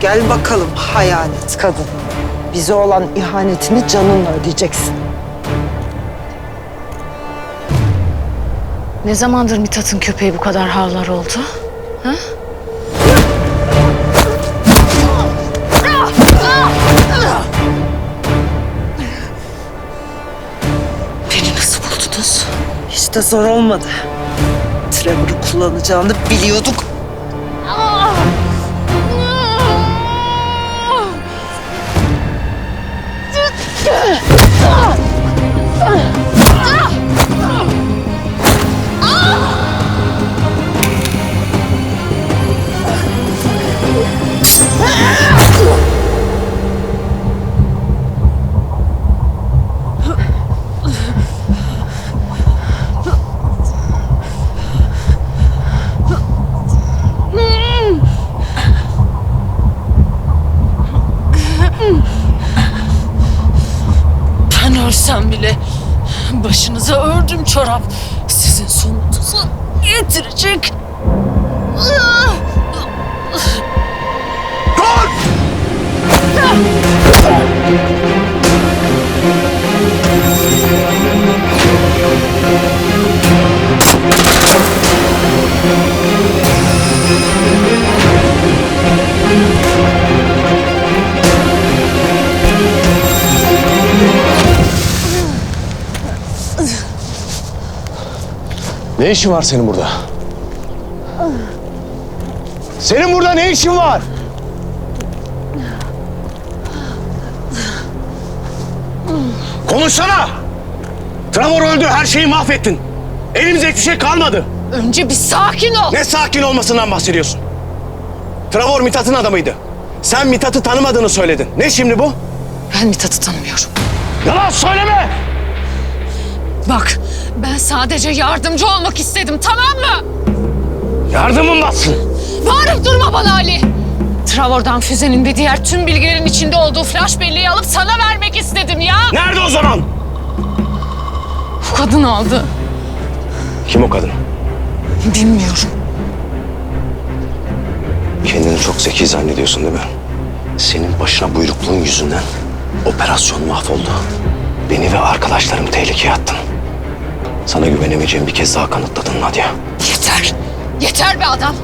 Gel bakalım hayalet kadın. Bize olan ihanetini canınla ödeyeceksin. Ne zamandır Mithat'ın köpeği bu kadar havlar oldu? Ha? Beni nasıl buldunuz? Hiç de zor olmadı. Trevor'ı kullanacağını biliyorduk. Ben ölsem bile başınıza ördüm çorap. Sizin sonunuzu getirecek. Ne işin var senin burada? Senin burada ne işin var? Konuşsana! Trevor öldü, her şeyi mahvettin. Elimizde hiçbir şey kalmadı. Önce bir sakin ol. Ne sakin olmasından bahsediyorsun? Trevor Mithat'ın adamıydı. Sen Mithat'ı tanımadığını söyledin. Ne şimdi bu? Ben Mithat'ı tanımıyorum. Yalan söyleme! Bak ben sadece yardımcı olmak istedim tamam mı? Yardımın batsın. Bağırıp durma bana Ali. Trevor'dan füzenin ve diğer tüm bilgilerin içinde olduğu flash belleği alıp sana vermek istedim ya. Nerede o zaman? Kadın aldı. Kim o kadın? Bilmiyorum. Kendini çok zeki zannediyorsun değil mi? Senin başına buyrukluğun yüzünden operasyon mahvoldu. Beni ve arkadaşlarımı tehlikeye attın. Sana güvenemeyeceğim bir kez daha kanıtladın Nadia. Yeter. Yeter be adam.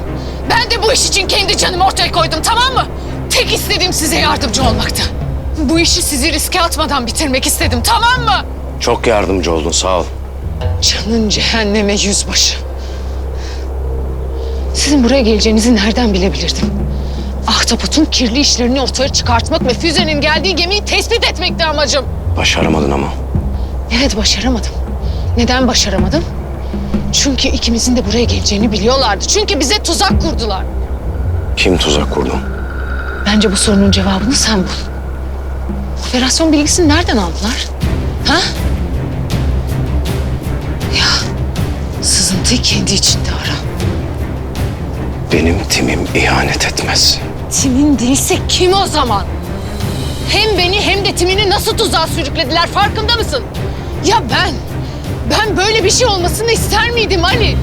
Ben de bu iş için kendi canımı ortaya koydum tamam mı? Tek istediğim size yardımcı olmaktı. Bu işi sizi riske atmadan bitirmek istedim tamam mı? Çok yardımcı oldun sağ ol. Canın cehenneme yüzbaşı. Sizin buraya geleceğinizi nereden bilebilirdim? Ahtapot'un kirli işlerini ortaya çıkartmak ve füzenin geldiği gemiyi tespit etmekti amacım. Başaramadın ama. Evet başaramadım. Neden başaramadım? Çünkü ikimizin de buraya geleceğini biliyorlardı. Çünkü bize tuzak kurdular. Kim tuzak kurdu? Bence bu sorunun cevabını sen bul. Operasyon bilgisini nereden aldılar? Ha? Sızıntıyı kendi içinde ara. Benim timim ihanet etmez. Timin değilse kim o zaman? Hem beni hem de Timini nasıl tuzağa sürüklediler farkında mısın? Ya ben, ben böyle bir şey olmasını ister miydim Ali?